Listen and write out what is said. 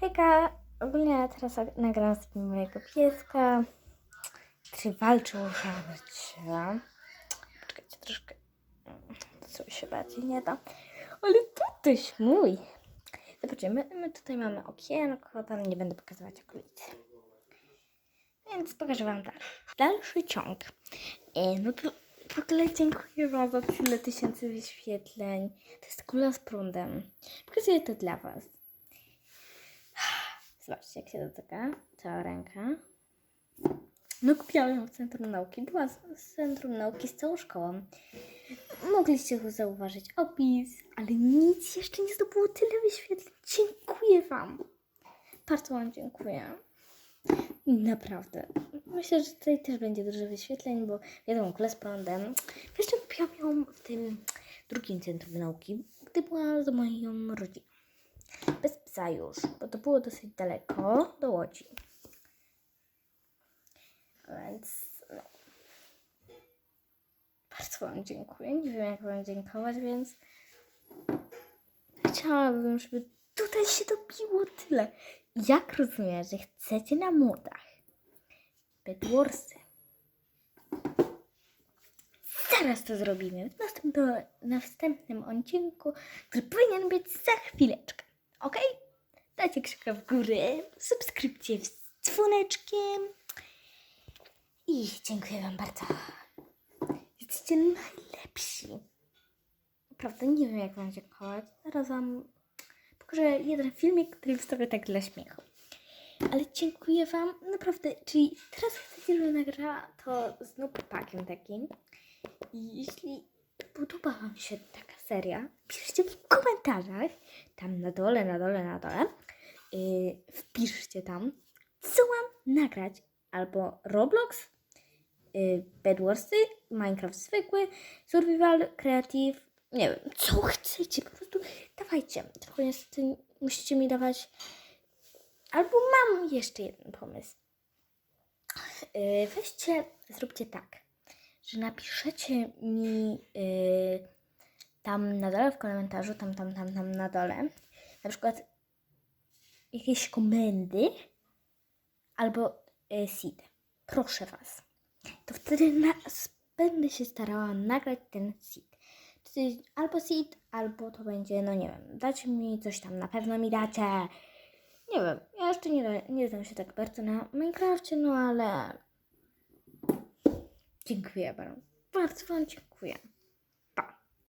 Hejka, ogólnie teraz nagram sobie mojego pieska, który walczy o żarcie. Poczekajcie troszkę, co się bardziej nie da. Ale tutyś mój. Zobaczymy, my tutaj mamy okienko, tam nie będę pokazywać okolicy. Więc pokażę Wam dalej. Dalszy ciąg. E, no to w ogóle dziękuję Wam za tyle tysięcy wyświetleń. To jest kula z prądem. Pokazuję to dla Was. Zobaczcie, jak się dotyka. Cała ręka. No kupiłam ją w Centrum Nauki. Była z, Centrum Nauki z całą szkołą. Mogliście zauważyć opis, ale nic jeszcze nie zdobyło tyle wyświetleń. Dziękuję Wam. Bardzo Wam dziękuję. Naprawdę. Myślę, że tutaj też będzie dużo wyświetleń, bo wiadomo, kule z prądem. Jeszcze kupiłam ją w tym drugim Centrum Nauki, gdy była z moją rodziną. Bez psa już, bo to było dosyć daleko do Łodzi. Więc no. Bardzo Wam dziękuję. Nie wiem, jak Wam dziękować, więc chciałabym, żeby tutaj się dobiło tyle. Jak rozumiem, że chcecie na młodach Bedwarsy. Zaraz to zrobimy. W następnym, na wstępnym odcinku, który powinien być za chwileczkę. Ok? Dajcie kciuka w górę, subskrypcję z dzwoneczkiem. I dziękuję Wam bardzo. Jesteście najlepsi. Naprawdę nie wiem, jak Wam dziękować. Zaraz Wam pokażę jeden filmik, który wstawię tak dla śmiechu. Ale dziękuję Wam, naprawdę. Czyli teraz chcecie, żeby nagrała to z pakiem takim. I jeśli podoba Wam się taka seria, piszcie w komentarzach, tam na dole, na dole, na dole. Yy, wpiszcie tam, co mam nagrać. Albo Roblox, yy, Bedwarsy, Minecraft zwykły, Survival, Creative, nie wiem, co chcecie, po prostu dawajcie. Tylko niestety musicie mi dawać Albo mam jeszcze jeden pomysł. Yy, weźcie, zróbcie tak, że napiszecie mi yy, tam na dole w komentarzu, tam, tam, tam, tam na dole, na przykład jakieś komendy albo yy, seed. Proszę Was. To wtedy nas, będę się starała nagrać ten seed. Albo seed, albo to będzie, no nie wiem, dacie mi coś tam, na pewno mi dacie. Nie wiem, ja jeszcze nie, nie znam się tak bardzo na Minecrafcie, no ale dziękuję bardzo. Bardzo Wam dziękuję.